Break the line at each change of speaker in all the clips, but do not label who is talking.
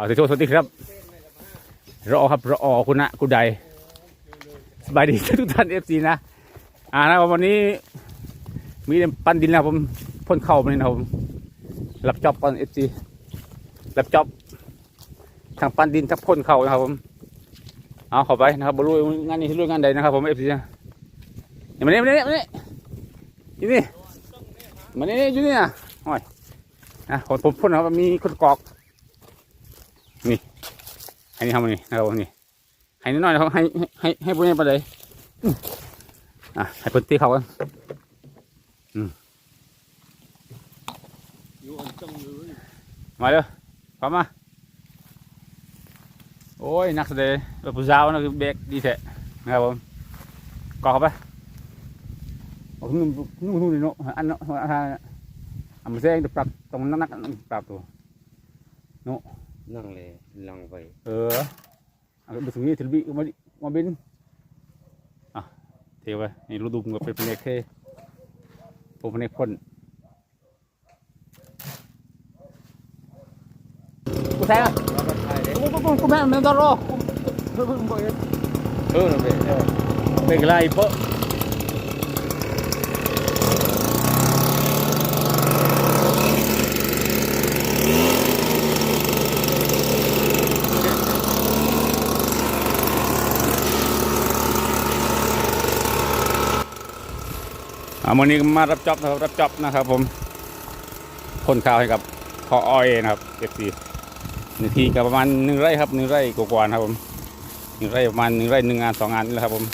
เอาสิโทษสวัสดีครับรอครับรอคุณนะคุณใดสบายดีทุกท่านเอฟซีนะอ่านะวันนี้มีปั้นดินนะผมพ่นเข่ามานี่นะผมรับจอบก่อนเอฟซีรับจอบทางปั้นดินทั้งพ่นเข่านะครับผมเอาเข้าไปนะครับบรู้งานนี้รู้งานใดนะครับผมเอฟซีนะนี่มาเนี่มาเนี่มาเนี่อยู่นี่มาเนี่อยู่นี่นะโอ้ยนะผมพ่นนะครับมีคนกอก นี่ให้นี่ทำมานี่นะครับนี่ให้นิดหน่อยนะครับให้ให้ให้ให้พวกนี้ไปเลยอะให้พิ่นตีเขากัน
อยู่อันจังเลย
มาเด้อพร้อมมาโอ้ยนักแสดงแบบผู้สาวนะคือเบรกดีแท้นะครับผมกอกเข้าไปโอ้ยนุ่มนุ่มนุ่มเนาะอันเนาะอันนั้นอันมันแซงปรับตรงนั้นนักปรับตัว
เลยลั งไป
เออเอาไปถึงนี่ถึงบีมาดิมาบินอะเทไปนี่รูดุมกับเป็นเพนเอกเทผมเพนเอกพ่นกูแทงอะ
แล้วก็ถ่ายได้
กูกูกูกูแม่มันต้องรอกูกูกูกู
เออนั่นแหละ
เป็นไเอ่าวันนี้มารับจ็อบนะครับรับจ็อบนะครับ ผมพ่นข้าวให้กับพออ้อยนะครับเอฟซีหนึ่งทีกับประมาณหนึ่งไร่ครับหนึ่งไร่กว่าๆนะครับผมหนึ่งไร่ประมาณหนึ่งไร่หนึ่งงานสองงานนี่แหละครับผม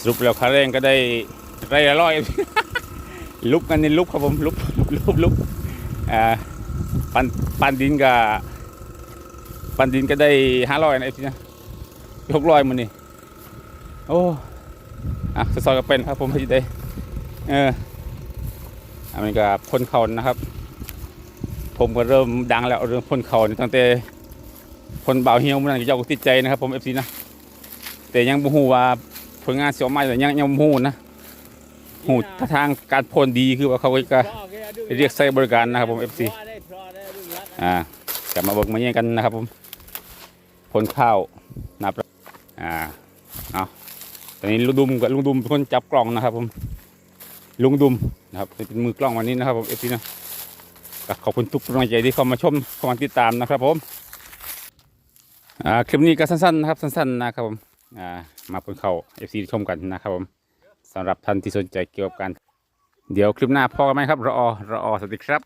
สรุปแล้วค่าแรงก็ได้ไร่ละร้อยลุกกันนี่ลุกครับผมลุกลุกลุกอ่าปันปันดินกับปันดินก็ได้ห้าร้อยนะเอฟซีนะหกร้อยมันนี่โอ้ อะซอยก็เป็นครับผมพี่ได้เอออันนี้ก็พ่นเขานะครับ ผมก็เริ่มดังแล้วเรื่องพ่นเขานตั้งแต่พ่นเบาเหี่ยวมันก็เจ้ากติดใจนะครับ ผมเอฟซีนะแต่ยังบ่ฮู้ว่าผลงานเสียวใหม่แต่ยังยังบ่ฮู้นะฮู้ถ้าทางการพ่นดีคือว่าเขาก็จะเรียกใช้บริการนะครับผม FC อ่ากลับมาบิกมาเยี่ยกันนะครับผมผลข้าวนับอ่าเอาะ ตอนนี้ลุงดุมกับลุงดุมเป็นคนจับกล่องนะครับ ผมลุงดุมนะครับเป็นมือกล้องวันนี้นะครับผมเอฟซีนะขอบคุณทุกกำลังใจที่เข้ามาชมเข้ามาติดตามนะครับ ผมอ่าคลิปนี้ก็สั้นๆนะครับสั้นๆนะครับผมอ่ามาผลเข้าเอฟซีชมกันนะครับผมสำหรับท่านที่สนใจเกี่ยวกับการเดี๋ยวคลิปหน้าพอกันไหมครับรอรอสวัสดีครับ